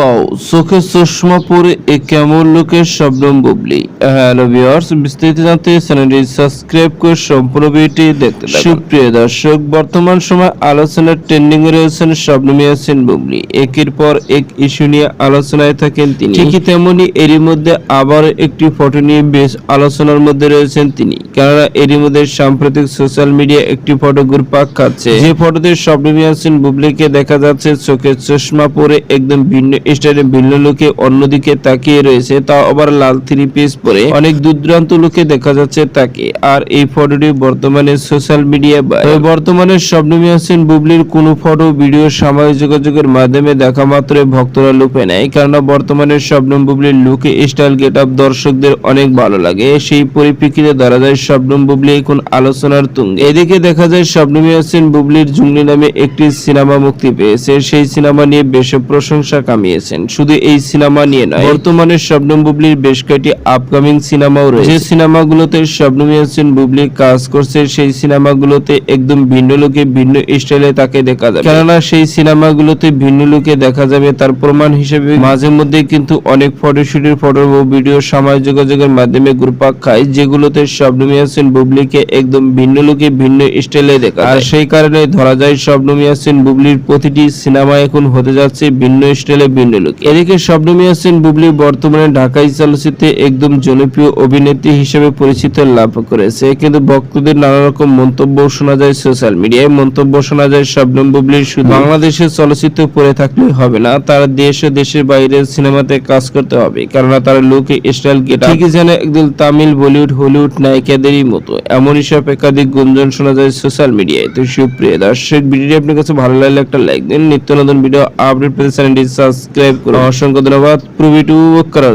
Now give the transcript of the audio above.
Wow চোখে চশমা পরে এ কেমন লোকের শবনম বুবলি। হ্যালো ভিউয়ার্স, বিস্তারিত জানতে চ্যানেলটি সাবস্ক্রাইব করে সম্পূর্ণ ভিডিওটি দেখতে সুপ্রিয় দর্শক, বর্তমান সময় আলোচনার ট্রেন্ডিং এ রয়েছেন শবনম ইয়াসিন বুবলি। একের পর এক ইস্যু নিয়ে আলোচনায় থাকেন তিনি। ঠিকই তেমনি এরই মধ্যে আবার একটি ফটো নিয়ে বেশ আলোচনার মধ্যে রয়েছেন তিনি। কেননা এরই মধ্যে সাম্প্রতিক সোশ্যাল মিডিয়া একটি ফটো ঘুরপাক খাচ্ছে। যে ফটোতে শবনম ইয়াসিন বুবলিকে দেখা যাচ্ছে, চোখে চশমা পরে একদম ভিন্ন স্টাইলে ভিন্ন লোকে অন্যদিকে তাকিয়ে রয়েছে, তা আবার লাল থ্রি পিস পরে অনেক দূরদূরান্ত লোকে দেখা যাচ্ছে তাকে। আর এই ফটোটি বর্তমানে সোশ্যাল মিডিয়া বা বর্তমানে শবনম ইয়াসিন বুবলির কোনো ফটো, ভিডিও, সামাজিক যোগাযোগের মাধ্যমে দেখা মাত্র ভক্তরা লুপে নেয়, কেননা বর্তমানে শবনম বুবলির লুকে স্টাইল গেট আপ দর্শকদের অনেক ভালো লাগে। সেই পরিপ্রেক্ষিতে ধরা যায় শবনম বুবলি এখন আলোচনার তুঙ্গে। এদিকে দেখা যায় শবনম ইয়াসিন বুবলির জুংলি নামে একটি সিনেমা মুক্তি পেয়েছে। সেই সিনেমা নিয়ে বেশ প্রশংসা কামিয়েছেন শুধু এই সিনেমা নিয়ে নয়, বর্তমানে শবনম বুবলির বেশ কয়েকটি আপকামিং সিনেমাও রয়েছে। যে সিনেমাগুলোতে শবনম ইয়াসিন বুবলি কাজ করছে, সেই সিনেমাগুলোতে একদম ভিন্ন লোকে, ভিন্ন স্টাইলে তাকে দেখা যাবে। কেননা সেই সিনেমাগুলোতে ভিন্ন লোকে দেখা যাবে, তার প্রমাণ হিসেবে মাঝে মধ্যে কিন্তু অনেক ফটোশুটের ফটো ও ভিডিও সামাজিক যোগাযোগের মাধ্যমে গ্রুপাক খায়, যেগুলোতে শবনম ইয়াসিন বুবলিকে একদম ভিন্ন লোকে, ভিন্ন স্টাইলে দেখা আর সেই কারণে ধরা যায় শবনম ইয়াসিন বুবলির প্রতিটি সিনেমা এখন হতে যাচ্ছে ভিন্ন স্টাইলে ভিন্ন লোক। এদিকে শবনম ইয়াসিন বুবলি বর্তমানে ঢাকাই চলচ্চিত্রে একদম জনপ্রিয় অভিনেত্রী হিসেবে পরিচিত লাভ করেছে। কিন্তু ভক্তদের নানা রকম মন্তব্য শোনা যায় সোশ্যাল মিডিয়ায়। মন্তব্য শোনা যায় শবনম বুবলির শুধু বাংলাদেশের চলচ্চিত্র পড়ে থাকলে হবে না তার দেশ ও দেশের বাইরে সিনেমাতে কাজ করতে হবে। কেননা তার লুক স্টাইল গেট ঠিকই যেন একদম তামিল বলিউড হলিউড নায়িকাদেরই মতো। এমনই সব একাধিক গুঞ্জন শোনা যায় সোশ্যাল মিডিয়ায়। তো সুপ্রিয় দর্শক ভিডিওটি আপনার কাছে ভালো লাগলে একটা লাইক দিন। নিত্য নতুন ভিডিও আপডেট পেতে চ্যানেলটি সাবস্ক্রাইব করুন। অসংখ্য ধন্যবাদ। প্রভিটু করার